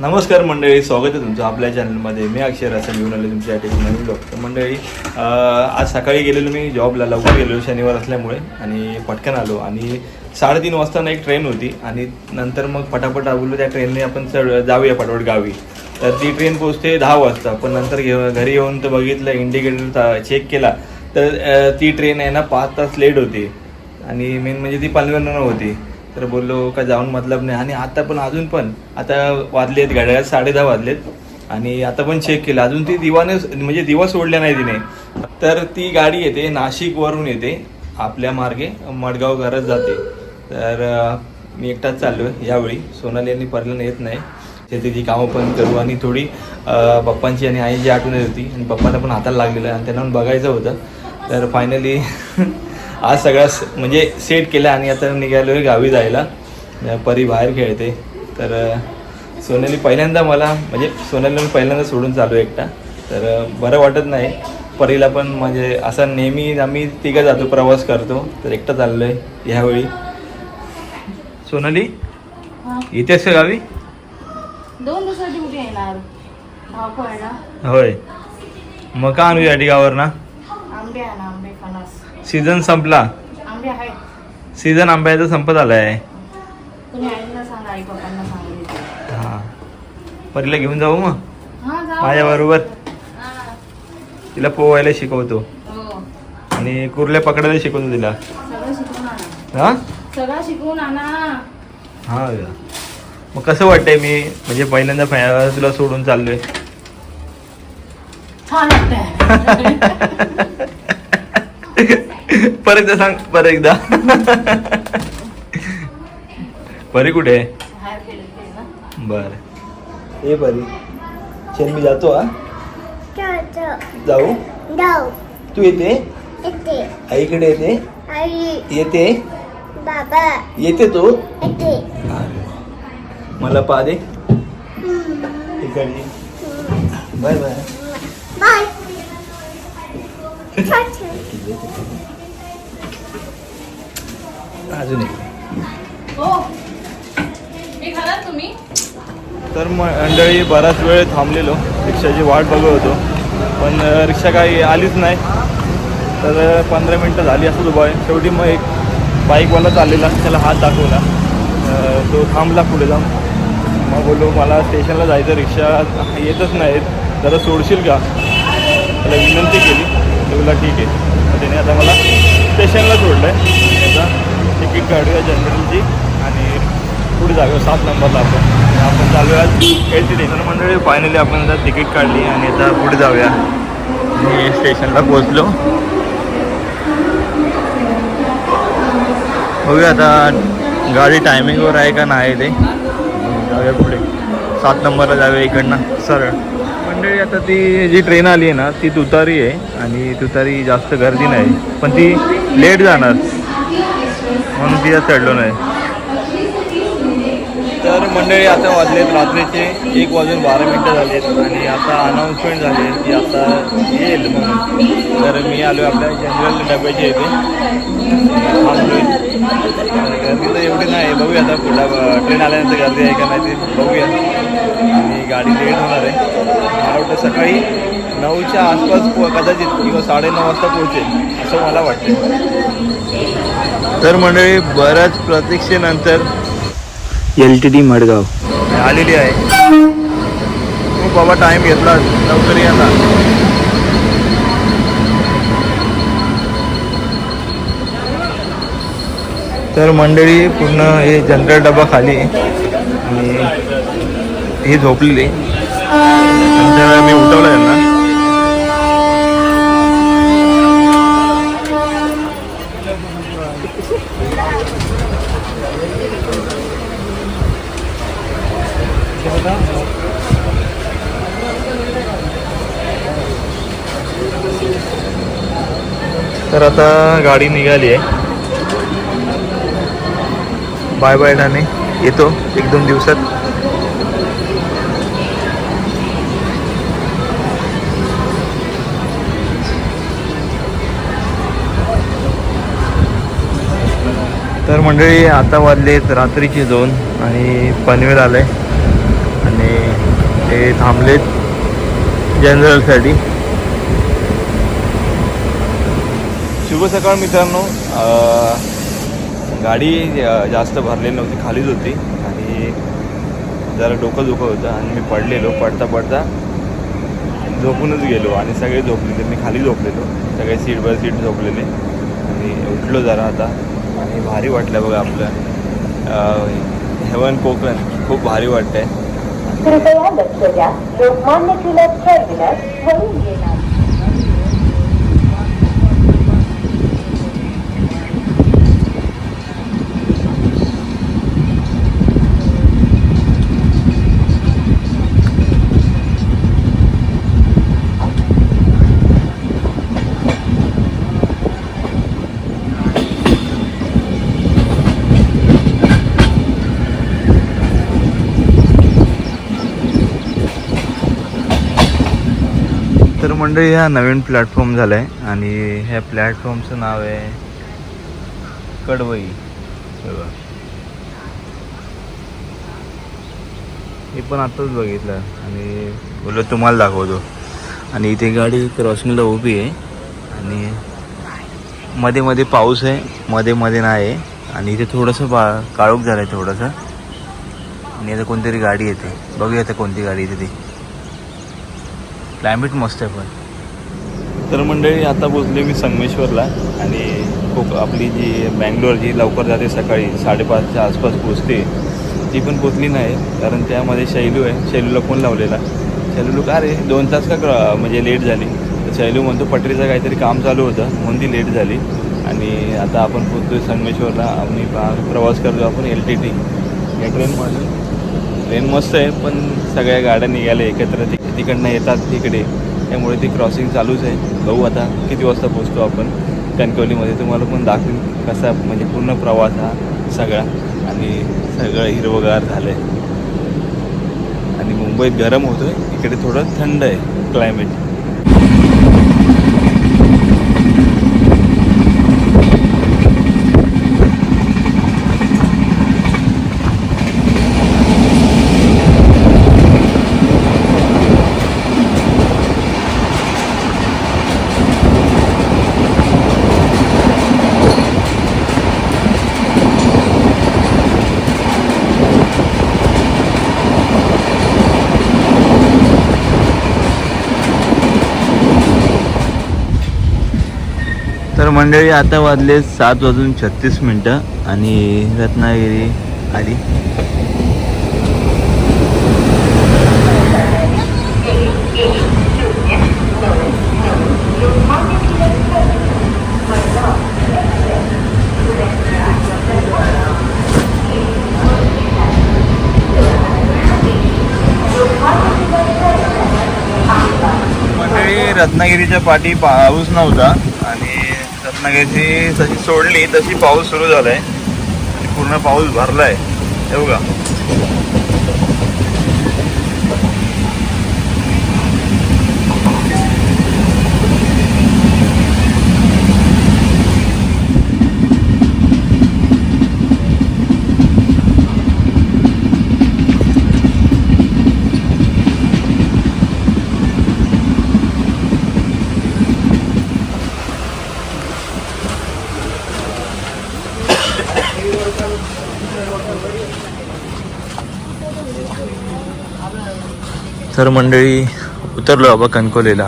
नमस्कार मंडळी स्वागत आहे तुमचं आपल्या चॅनलमध्ये मी अक्षर असं घेऊन आलो तुमच्यासाठी एक नवीन ब्लॉग तर मंडळी आज सकाळी गेलेलो मी जॉबला लवकर गेलेलो शनिवार असल्यामुळे आणि पटकन आलो. आणि साडेतीन वाजताना एक ट्रेन होती आणि नंतर मग पटापट बोललो त्या ट्रेनने आपण चढ जाऊया पटापट गावी. तर ती ट्रेन पोचते दहा वाजता. पण नंतर घे घरी येऊन तर बघितलं इंडिकेटर चेक केला. तर ती ट्रेन आहे ना पाच तास लेट होती. आणि मेन म्हणजे ती पनवेलनं होती तर बोललो का जाऊन मतलब नाही. आणि आता पण अजून पण आता वाजलेत गाड्या साडे दहा वाजलेत. आणि आता पण चेक केलं. अजून ती दिवाने म्हणजे दिवा सोडल्या नाही तिने. तर ती गाडी येते नाशिकवरून येते. आपल्या मार्गे मडगाव घरात जाते. तर मी एकटाच चाललो आहे यावेळी. सोनाली आणि परलं येत नाही. शेतीची कामं पण करू आणि थोडी पप्पांची आणि आईची आठवण येत होती. आणि पप्पांना पण हाताला लागलेलं आणि त्यांना बघायचं होतं. तर फायनली आज सगळा म्हणजे सेट केला आणि आता निघालो आहे गावी जायला. परी बाहेर खेळते. तर सोनाली पहिल्यांदा मला म्हणजे सोनालीला मी पहिल्यांदा सोडून चालू आहे एकटा. तर बरं वाटत नाही. परीला पण म्हणजे असं नेहमी आम्ही तिघं जातो प्रवास करतो. तर एकटा चाललो आहे ह्यावेळी सोनाली. इथेच का गावी? दोन दिवसाची कुठे येणार. होय. मग का आणू या गावावर ना आंबे ना आंबे. सीझन संपला. सीझन आंब्याचा संपत आलाय. हा. परीला घेऊन जाऊ मग? हा माझ्या बरोबर. तिला पोवायला शिकवतो. हो. आणि कुर्ल्या पकडायला शिकवतो तिला. हा? हा? मग कसं वाटतंय मी म्हणजे पहिल्यांदा तुला सोडून चाललोय? छान परत एकदा सांग परत एकदा. परी कुठे? आहे बाहेर खेळते ना बर. ए परी. चल मी जातो हा. जाऊ? जाऊ. तू येते? येते. आईकडे येते? आई. येते? बाबा. येते तू? येते. मला पा दे. Bye bye. बाय. अजून एक. हो. तर मंडळी बराच वेळ थांबलेलो. रिक्षाची वाट बघत होतो. पण रिक्षा काही आलीच नाही. तर पंधरा मिनटं झाली असं उभा आहे शेवटी मग एक बाईकवाला चाललेला त्याला हात दाखवला. तो थांबला पुढे जाऊन. मग बोललो मला स्टेशनला जायचं रिक्षा येतच नाहीत. जरा सोडशील का? त्याला विनंती केली. तो बोलला ठीक आहे. मग त्याने आता मला स्टेशनला सोडलं आहे आता तिकीट काढूया जनरलची आणि पुढे जाऊया सात नंबरला आपण. आपण चालूया एल टी स्टेशन मंडळी. फायनली आपण आता तिकीट काढली आणि आता पुढे जाऊया. मी स्टेशनला पोचलो बघूया आता गाडी टायमिंगवर आहे का नाही ते. जाऊया पुढे. सात नंबरला जाऊया इकडनं. सरळ. मंडळी आता ती जी ट्रेन आली आहे ना ती तुतारी आहे आणि तुतारी जास्त गर्दी नाही. पण ती लेट जाणार. म्हणून तिला चढलो नाही. तर मंडळी आता वाजलेत रात्रीचे एक वाजून बारा मिनटं झालेत आणि आता अनाऊन्समेंट झाली की आता येईल म्हणून. तर मी आलो आपल्या जनरल डब्याची येते गर्दी तर एवढी नाही बघूया आता पुढला ट्रेन आल्यानंतर गर्दी आहे का नाही ते बघूया. आणि गाडी लेट होणार आहे. मला वाटतं सकाळी नऊच्या आसपास कदाचित किंवा साडेनऊ वाजता पोहोचेल असं मला वाटतं तर मंडळी बऱ्याच प्रतीक्षेनंतर एल टी डी मडगाव. आलेली आहे. खूप बाबा टाईम घेतला लवकर येणार तर मंडळी पूर्ण हे जनरल डबा खाली. आणि ही झोपलेली. मी उठवलं यांना. तर आता गाडी निघाली आहे. Bye bye Thane. येतो एक दोन दिवसात. तर मंडळी आता वाजलेत रात्रीचे दोन आणि पनवेल आलं आहे आणि ते थांबलेत जनरलसाठी शुभ सकाळ मित्रांनो. गाडी जास्त भरलेली नव्हती खालीच होती. आणि जरा डोकं दुखत होतं आणि मी पडलेलो पडता पडता झोपूनच गेलो आणि सगळे झोपलेले मी खाली झोपलेलो. सगळे सीट बाय सीट झोपलेले. आणि उठलो जरा आता. आणि भारी वाटलं बघा आपलं. हेवन कोकण खूप भारी वाटतंय. कृपया लक्ष द्या. लोकमान्य टिळक टर्मिनस वरून मंडळी हा नवीन प्लॅटफॉर्म झाला आहे आणि ह्या प्लॅटफॉर्मचं नाव आहे कडवई. बघा. हे पण आत्ताच बघितलं आणि बोललो तुम्हाला दाखवतो. आणि इथे गाडी क्रॉसिंगला उभी आहे. आणि मध्ये मध्ये पाऊस आहे मध्ये मध्ये नाही आहे. आणि इथे थोडंसं बा काळोख झालं आहे थोडंसं. आणि आता कोणतरी गाडी येते. बघूया आता कोणती गाडी येते ती. क्लायमेट मस्त आहे पण. तर मंडळी आता पोचले मी संगमेश्वरला आणि खूप आपली जी बँगलोर जी लवकर जाते सकाळी साडेपाचच्या आसपास पोचते ती पण पोचली नाही. कारण त्यामध्ये शैलू आहे. शैलूला फोन लावलेला. शैलू का रे? दोन तास का क- म्हणजे लेट झाली. तर शैलू म्हणतो पटरीचं काहीतरी काम चालू होतं. म्हणून ती लेट झाली. आणि आता आपण पोचतो आहे संगमेश्वरला. आम्ही प्रवास करतो आपण एल टी टी. या ट्रेनमध्ये ट्रेन मस्त आहे पण सगळ्या गाड्या निघाल्या एकत्र. तिकडनं येतात तिकडे. त्यामुळे ती क्रॉसिंग चालूच आहे. बघू आता किती वाजता पोचतो आपण. कणकवलीमध्ये तुम्हाला पण दाखवीन कसा म्हणजे पूर्ण प्रवास हा सगळा. आणि सगळं हिरवगार झालं आहे आणि मुंबईत गरम होतं आहे इकडे थोडं थंड आहे क्लायमेट तर मंडळी आता वाजले सात वाजून छत्तीस मिनटं आणि रत्नागिरी आली. मंडळी रत्नागिरीच्या पाठी पाऊस नव्हता. रत्नागिरीची जशी सोडली तशी पाऊस सुरू झालाय. आहे पूर्ण पाऊस भरलाय. हे का तर मंडळी. उतरलो बाबा कणकोलीला.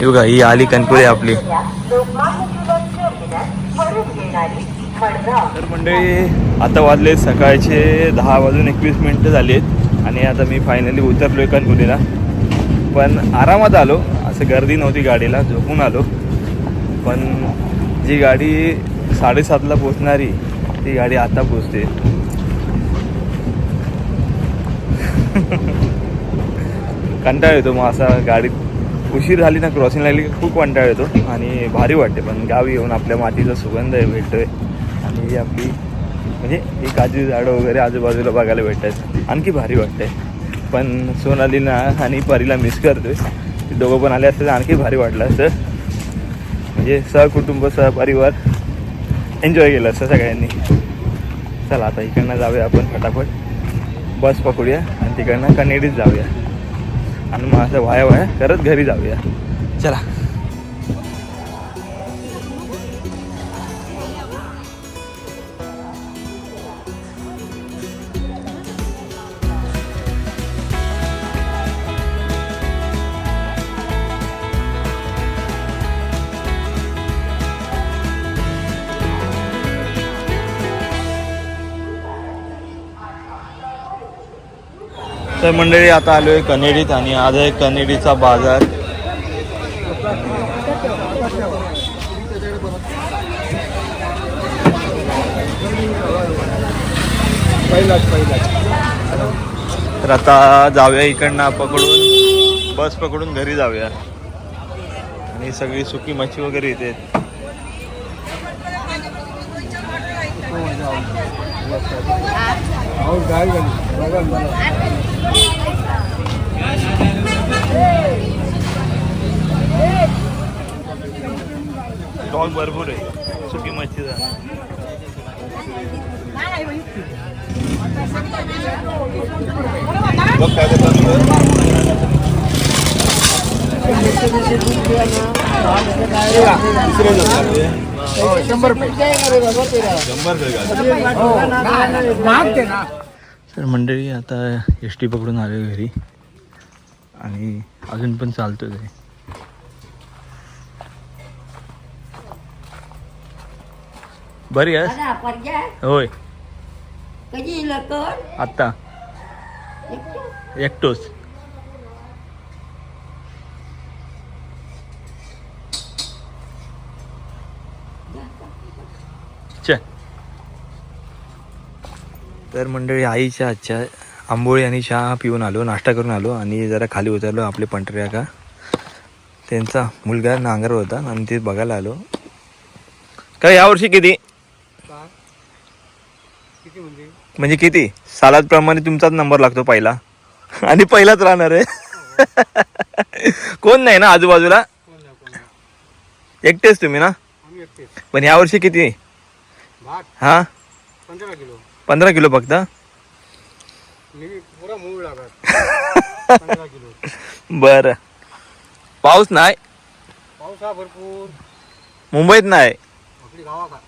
हे बघा ही आली कणकोली आपली. तर मंडळी आता वाजले सकाळचे दहा वाजून एकवीस मिनटं झाली आहेत आणि आता मी फायनली उतरलो आहे कणकोलीला. पण आरामात आलो. असं गर्दी नव्हती गाडीला झोपून आलो. पण जी गाडी साडेसातला पोचणारी ती गाडी आता पोचते कंटाळ येतो मग असा गाडीत उशीर झाली ना क्रॉसिंग लागली की खूप कंटाळ येतो आणि भारी वाटते पण गावी येऊन आपल्या मातीचा सुगंध आहे भेटतोय. आणि आपली म्हणजे ही काजू झाडं वगैरे आजूबाजूला बघायला भेटतात. आणखी भारी वाटतंय. पण सोनालीला आणि परीला मिस करतोय. दोघं पण आले असते आणखी भारी वाटलं असतं. म्हणजे सहकुटुंब सहपरिवार एन्जॉय केलं असतं सगळ्यांनी. चला आता इकडनं जाऊया आपण फटाफट. बस पकडूया आणि तिकडनं कनेडीत जाऊया. आणि मग असं वाया वाया करत घरी जाऊया. चला. तर मंडळी आता आलो आहे कनेडीत आणि आज आहे कनेडीचा बाजार. तर आता जाऊया इकडनं पकडून बस पकडून घरी जाऊया. आणि सगळी सुकी मच्छी वगैरे येते स्टॉक भरपूर आहे. सुकी आहे. शंभर रुपये. शंभर तर मंडळी आता एस टी पकडून आलो घरी. आणि अजून पण चालतोच आहे बरी pergi होय. lekon. आत्ता. एकटोच तर मंडळी आईच्या आजच्या आंबोळी आणि चहा पिऊन आलो नाश्ता करून आलो आणि जरा खाली उतरलो आपले पंढऱ्या का त्यांचा मुलगा नांगर होता आणि ते बघायला आलो. काय यावर्षी किती? म्हणजे? किती? सालाप्रमाणे तुमचाच नंबर लागतो पहिला. आणि पहिलाच राहणार आहे. कोण नाही ना आजूबाजूला? एकटेच तुम्ही ना? पण यावर्षी किती? हा? पंधरा किलो. पंधरा किलो फक्त? मी पुरा मूळ लागत पंधरा किलो. बर. पाऊस नाही? पाऊस हा भरपूर. मुंबईत नाही? आपली गावा का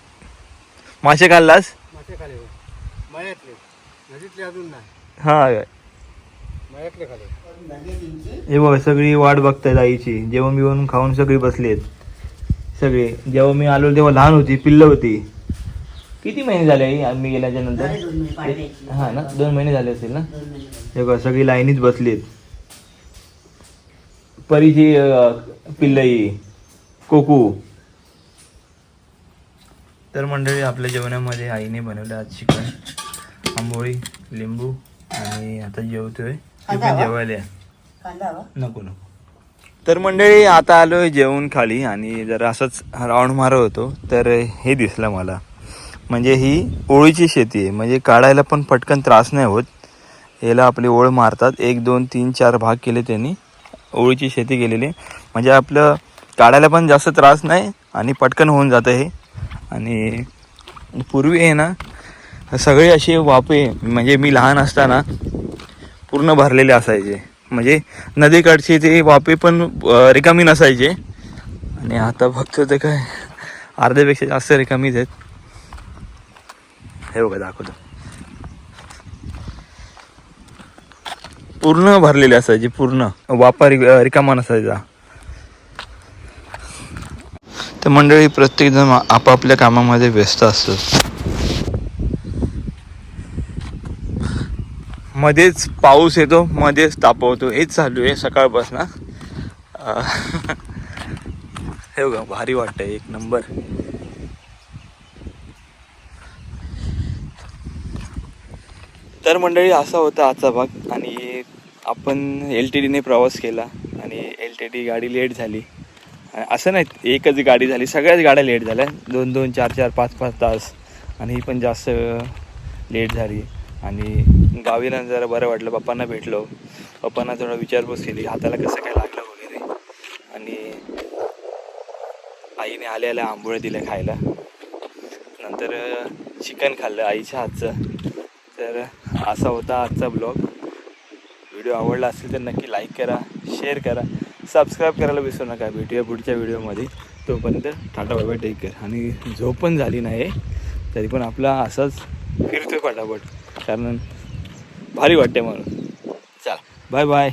मासे खाल्लास? मासे खाले मयातले नदीतले अजून नाही. हा खाले. हे बघ सगळी वाट बघतायत आईची जेवण बिवण खाऊन सगळी बसली आहेत सगळे. जेव्हा मी आलो तेव्हा लहान होती पिल्ल होती. किती महिने झाले आई? आम्ही गेल्याच्यानंतर? हा ना? दोन महिने झाले असतील ना? हे बघ सगळी लाईनीच बसली आहेत. परीची अं, पिल्ल ही कोकू. तर मंडळी आपल्या जेवणामध्ये आईने बनवलं आज चिकन आंबोळी लिंबू आणि आता जेवतोय. ती पण जेवायला या. नको नको. तर मंडळी आता आलोय जेवण खाली आणि जरा असंच राऊंड मारत होतो तर हे दिसलं मला. म्हणजे ही ओळीची शेती आहे. म्हणजे काढायला पण पटकन त्रास नाही होत. याला आपली ओळ मारतात. एक दोन तीन चार भाग केले त्यांनी. ओळीची शेती केलेली म्हणजे आपलं काढायला पण जास्त त्रास नाही आणि पटकन होऊन जातं हे. आणि पूर्वी आहे ना सगळे असे वापे म्हणजे मी लहान असताना पूर्ण भरलेले असायचे. म्हणजे नदीकडचे ते वापे पण रिकामी नसायचे. आणि आता फक्त ते काय अर्ध्यापेक्षा जास्त रिकामीच आहेत. हे बघा दाखवतो. पूर्ण भरलेले असायचे पूर्ण. वापर रिकामा नसायचा. तर मंडळी प्रत्येकजण आपापल्या कामामध्ये व्यस्त असतो. मध्येच पाऊस येतो मध्येच तापवतो हेच चालू आहे सकाळपासून हे बघा भारी वाटतंय एक नंबर. तर मंडळी असा होता आजचा भाग आणि आपण एल टी डीने प्रवास केला आणि एल टी डी गाडी लेट झाली. असं नाही एकच गाडी झाली सगळ्याच गाड्या लेट झाल्या. दोन दोन चार चार पाच पाच तास आणि ही पण जास्त लेट झाली. आणि गावीला जरा बरं वाटलं पप्पांना भेटलो. पप्पांना थोडा विचारपूस केली हाताला कसं काय लागलं वगैरे. आणि आईने आल्याला आंबोळ्या दिल्या खायला. नंतर चिकन खाल्लं आईच्या हातचं. तर असा होता आजचा ब्लॉग. व्हिडिओ आवडला असेल तर नक्की लाईक करा शेअर करा सबस्क्राईब करायला विसरू नका. भेटूया पुढच्या व्हिडिओमध्ये. तोपर्यंत टाटा बाबा टेक केअर आणि झोप पण झाली नाही तरी पण आपला असाच फिरतो पटापट. कारण भारी वाटते म्हणून. चला बाय बाय